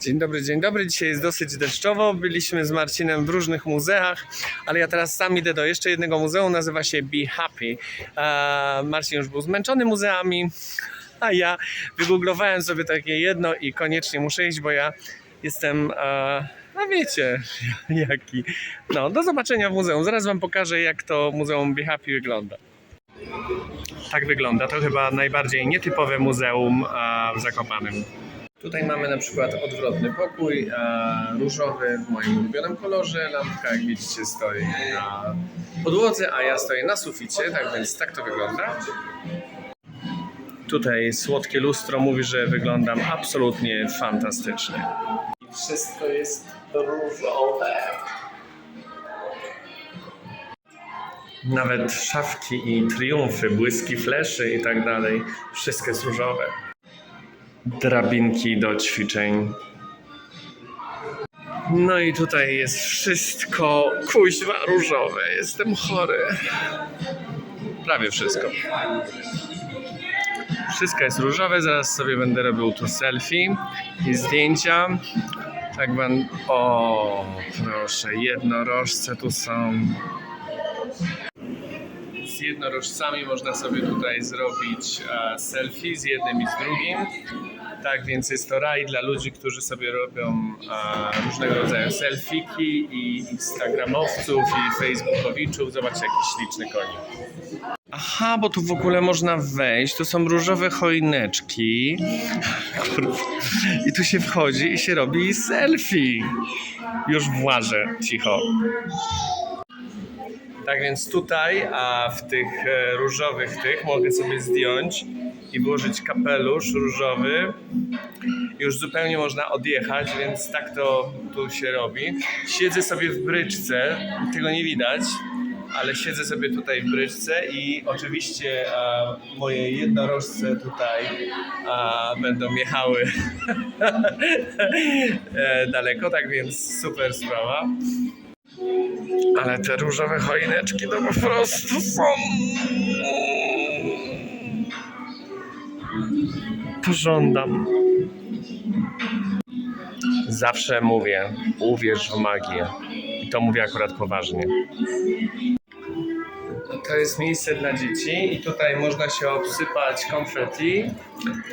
Dzień dobry, dzień dobry. Dzisiaj jest dosyć deszczowo. Byliśmy z Marcinem w różnych muzeach, ale ja teraz sam idę do jeszcze jednego muzeum, nazywa się Be Happy. E, Marcin już był zmęczony muzeami, a ja wygooglowałem sobie takie jedno i koniecznie muszę iść, bo ja jestem, e, no wiecie, jaki. No, do zobaczenia w muzeum. Zaraz wam pokażę, jak to muzeum Be Happy wygląda. Tak wygląda. To chyba najbardziej nietypowe muzeum e, w Zakopanem. Tutaj mamy na przykład odwrotny pokój, e, różowy w moim ulubionym kolorze. Lampka, jak widzicie, stoi na podłodze, a ja stoję na suficie, tak więc tak to wygląda. Tutaj słodkie lustro mówi, że wyglądam absolutnie fantastycznie. I wszystko jest różowe. Nawet szafki i triumfy, błyski fleszy i tak dalej. Wszystko jest różowe drabinki do ćwiczeń. No i tutaj jest wszystko kuźwa różowe. Jestem chory. Prawie wszystko. Wszystko jest różowe. Zaraz sobie będę robił tu selfie i zdjęcia. Tak będę. O, proszę, jednorożce tu są. Z jednorożcami można sobie tutaj zrobić e, selfie z jednym i z drugim. Tak więc jest to raj dla ludzi, którzy sobie robią e, różnego rodzaju selfiki i instagramowców i facebookowiczów. Zobaczcie jaki śliczny konik. Aha, bo tu w ogóle można wejść. Tu są różowe choineczki. I tu się wchodzi i się robi selfie. Już włażę, cicho. Tak więc tutaj, a w tych e, różowych tych mogę sobie zdjąć i włożyć kapelusz różowy. Już zupełnie można odjechać, więc tak to tu się robi. Siedzę sobie w bryczce, tego nie widać, ale siedzę sobie tutaj w bryczce i oczywiście a, moje jednorożce tutaj a, będą jechały daleko, tak więc super sprawa. Ale te różowe choineczki to po prostu są. Pożądam. Zawsze mówię, uwierz w magię. I to mówię akurat poważnie. To jest miejsce dla dzieci i tutaj można się obsypać konfetti.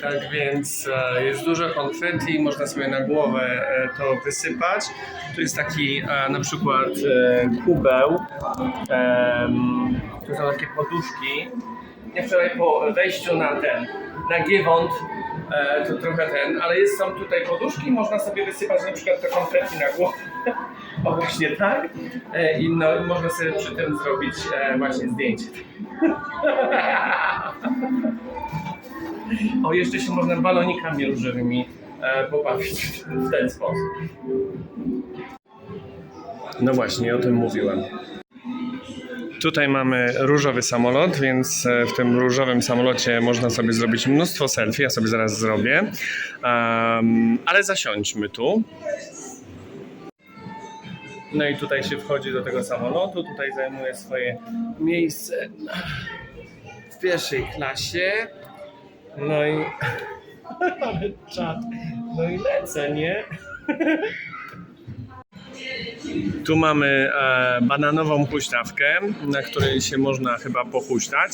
Tak więc e, jest dużo konfetti, można sobie na głowę e, to wysypać. Tu jest taki e, na przykład kubeł. Tu są takie poduszki. Ja wczoraj po wejściu na ten, na Giewont, to trochę ten, ale jest, są tutaj poduszki, można sobie wysypać na przykład to konfetti na głowę. O właśnie tak. E, I no, można sobie przy tym zrobić e, właśnie zdjęcie. O, jeszcze się można balonikami różowymi e, pobawić w ten sposób. No właśnie, o tym mówiłem. Tutaj mamy różowy samolot, więc e, w tym różowym samolocie można sobie zrobić mnóstwo selfie. Ja sobie zaraz zrobię. Um, ale zasiądźmy tu. No i tutaj się wchodzi do tego samolotu. Tutaj zajmuje swoje miejsce w pierwszej klasie. No i. Ale czad. No i lecę, nie? Tu mamy e, bananową huśtawkę, na której się można chyba pochuśtać.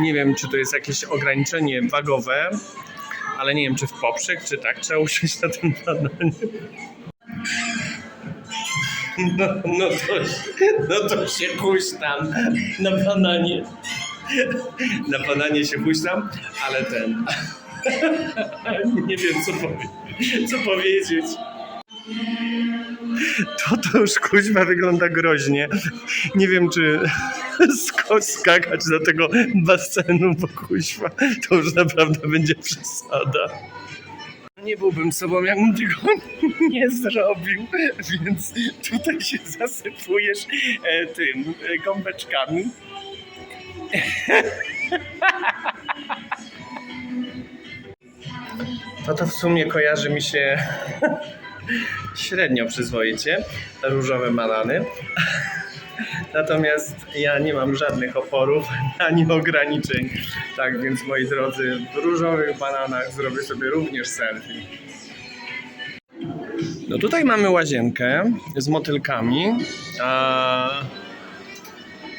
Nie wiem, czy to jest jakieś ograniczenie wagowe, ale nie wiem, czy w poprzek, czy tak trzeba usiąść na tym bananie. No, no, to, no to się huśtam na bananie. Na bananie się huśtam, ale ten... Nie wiem, co, powie, co powiedzieć. To to już kuźma wygląda groźnie. Nie wiem, czy skakać do tego basenu, bo kuźwa to już naprawdę będzie przesada. Nie byłbym sobą, jakbym tego nie zrobił, więc tutaj się zasypujesz e, tym e, gąbeczkami. To w sumie kojarzy mi się średnio przyzwoicie, różowe banany. Natomiast ja nie mam żadnych oporów ani ograniczeń. Tak więc moi drodzy, w różowych bananach zrobię sobie również selfie. No tutaj mamy łazienkę z motylkami. A...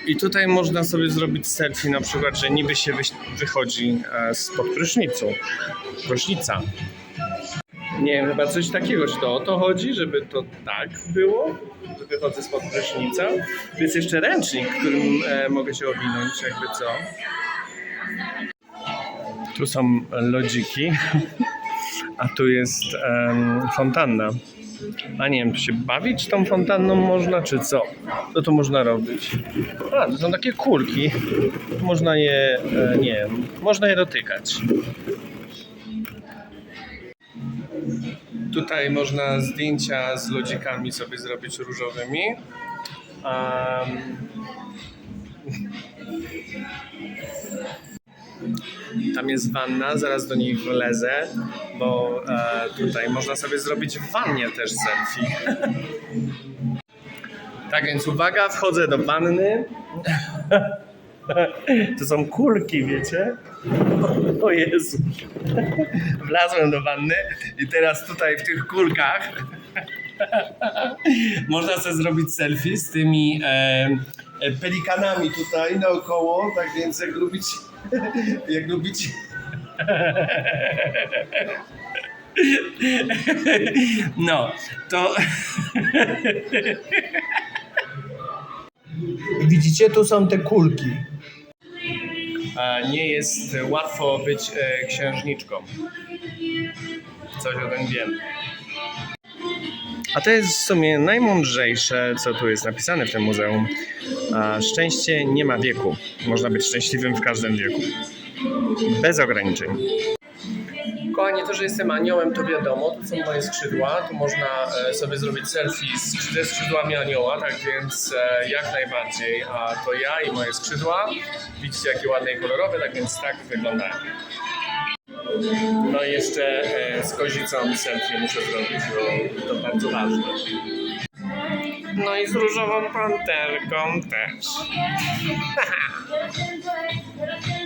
I tutaj można sobie zrobić selfie, na przykład, że niby się wychodzi e, spod prysznicu. Prysznica. Nie wiem, chyba coś takiego, czy to o to chodzi, żeby to tak było, że wychodzę spod prysznica. Jest jeszcze ręcznik, którym e, mogę się owinąć, jakby co. Tu są lodziki, a tu jest fontanna. A nie wiem, czy się bawić tą fontanną można, czy co? Co tu można robić? A, to są takie kulki. Można je, e, nie wiem, można je dotykać. Tutaj można zdjęcia z lodzikami sobie zrobić różowymi. Tam jest wanna, zaraz do niej wlezę, bo e, tutaj można sobie zrobić w wannie też selfie. tak więc uwaga, wchodzę do wanny. To są kulki, wiecie? O Jezu. Wlazłem do wanny i teraz tutaj w tych kulkach można sobie zrobić selfie z tymi e, pelikanami tutaj naokoło, tak więc jak lubić jak lubicie no, to Widzicie, tu są te kulki. Nie jest łatwo być e, księżniczką. Coś o tym wiem. A to jest w sumie najmądrzejsze, co tu jest napisane w tym muzeum. Szczęście nie ma wieku. Można być szczęśliwym w każdym wieku. Bez ograniczeń. Kochani, to, że jestem aniołem, to wiadomo. Tu są moje skrzydła. Tu można e, sobie zrobić selfie ze skrzydłami anioła, tak więc e, jak najbardziej. A to ja i moje skrzydła. Widzicie, jakie ładne i kolorowe, tak więc tak wyglądają. No i jeszcze e, z kozicą selfie muszę zrobić, bo to bardzo ważne. No i z różową panterką też.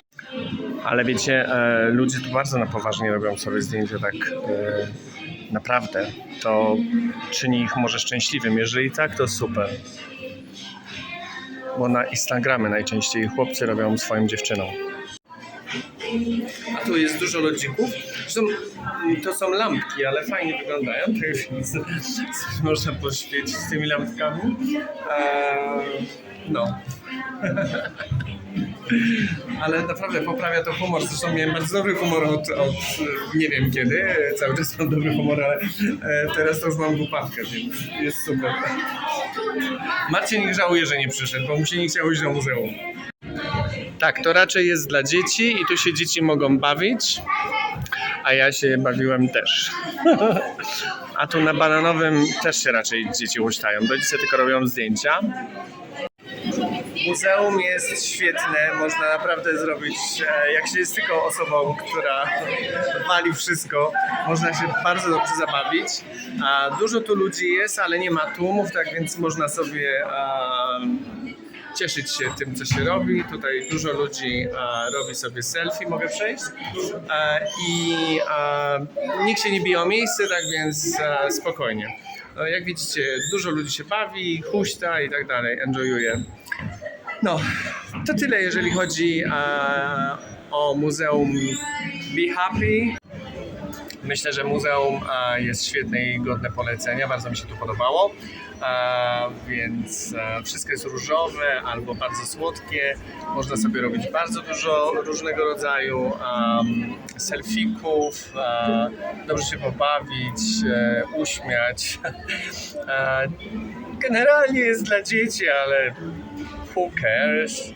Ale wiecie, e, ludzie tu bardzo na poważnie robią sobie zdjęcia tak e, naprawdę. To czyni ich może szczęśliwym. Jeżeli tak, to super. Bo na Instagramy najczęściej chłopcy robią swoim dziewczynom. A tu jest dużo lodzików. Zresztą mm, to są lampki, ale fajnie wyglądają. Więc można poświecić z tymi lampkami. Eee, no. Ale naprawdę poprawia to humor. Zresztą miałem bardzo dobry humor od, od nie wiem kiedy. Cały czas mam dobry humor, ale e, teraz to już mam głupawkę, więc jest super. Marcin nie żałuje, że nie przyszedł, bo mu się nie chciało iść do muzeum. Tak, to raczej jest dla dzieci i tu się dzieci mogą bawić, a ja się bawiłem też. A tu na bananowym też się raczej dzieci łuszczają. Rodzice tylko robią zdjęcia. Muzeum jest świetne, można naprawdę zrobić, e, jak się jest tylko osobą, która wali wszystko, można się bardzo dobrze zabawić. Dużo tu ludzi jest, ale nie ma tłumów, tak więc można sobie cieszyć się tym, co się robi. Tutaj dużo ludzi robi sobie selfie, mogę przejść. I nikt się nie bije o miejsce, tak więc spokojnie. No, jak widzicie, dużo ludzi się bawi, huśta i tak dalej, enjoyuje. No, to tyle, jeżeli chodzi e, o Muzeum Be Happy. Myślę, że muzeum e, jest świetne i godne polecenia. Bardzo mi się tu podobało. E, więc e, wszystko jest różowe albo bardzo słodkie. Można sobie robić bardzo dużo różnego rodzaju um, selfików, e, dobrze się pobawić, e, uśmiać. E, generalnie jest dla dzieci, ale who cares?